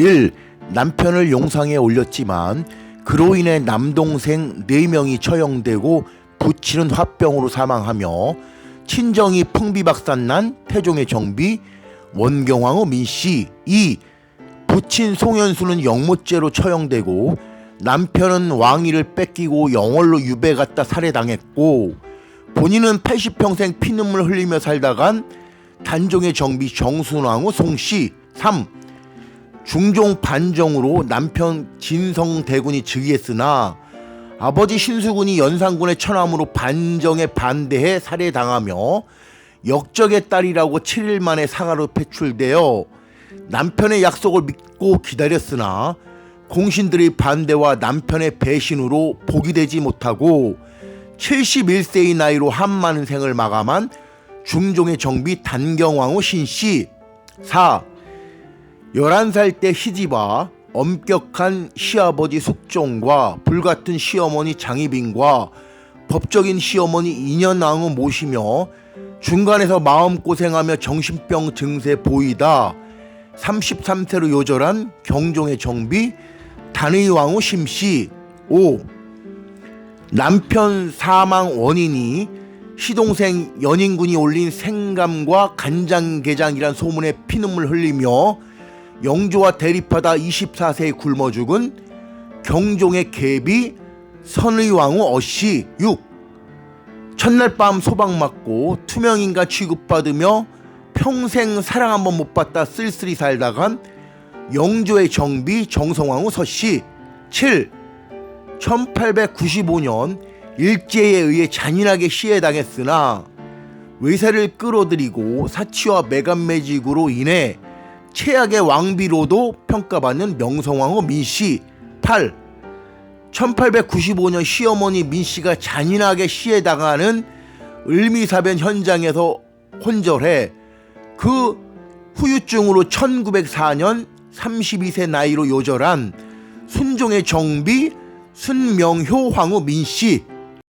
1. 남편을 용상에 올렸지만 그로 인해 남동생 4명이 처형되고 부친은 화병으로 사망하며 친정이 풍비박산난 태종의 정비 원경왕후 민씨 2. 부친 송현수는 영모죄로 처형되고 남편은 왕위를 뺏기고 영월로 유배 갔다 살해당했고 본인은 80평생 피눈물 흘리며 살다간 단종의 정비 정순왕후 송씨 3. 중종 반정으로 남편 진성 대군이 즉위했으나 아버지 신수군이 연산군의 처남으로 반정에 반대해 살해당하며 역적의 딸이라고 7일 만에 상하로 배출되어 남편의 약속을 믿고 기다렸으나 공신들의 반대와 남편의 배신으로 복이 되지 못하고 71세의 나이로 한만 생을 마감한 중종의 정비 단경왕후 신씨 4. 11살 때 희지와 엄격한 시아버지 숙종과 불같은 시어머니 장희빈과 법적인 시어머니 인현왕후 모시며 중간에서 마음고생하며 정신병 증세 보이다 33세로 요절한 경종의 정비 단의왕후 심씨 5. 남편 사망 원인이 시동생 연인군이 올린 생감과 간장게장이란 소문에 피눈물 흘리며 영조와 대립하다 24세에 굶어 죽은 경종의 계비 선의왕후 어씨 6. 첫날 밤 소방 맞고 투명인간 취급받으며 평생 사랑 한번 못 받다 쓸쓸히 살다간 영조의 정비 정성왕후 서씨 7. 1895년 일제에 의해 잔인하게 시해당했으나 외세를 끌어들이고 사치와 매간매직으로 인해 최악의 왕비로도 평가받는 명성왕후 민씨 8. 1895년 시어머니 민씨가 잔인하게 시해 당하는 을미사변 현장에서 혼절해 그 후유증으로 1904년 32세 나이로 요절한 순종의 정비 순명효 황후 민씨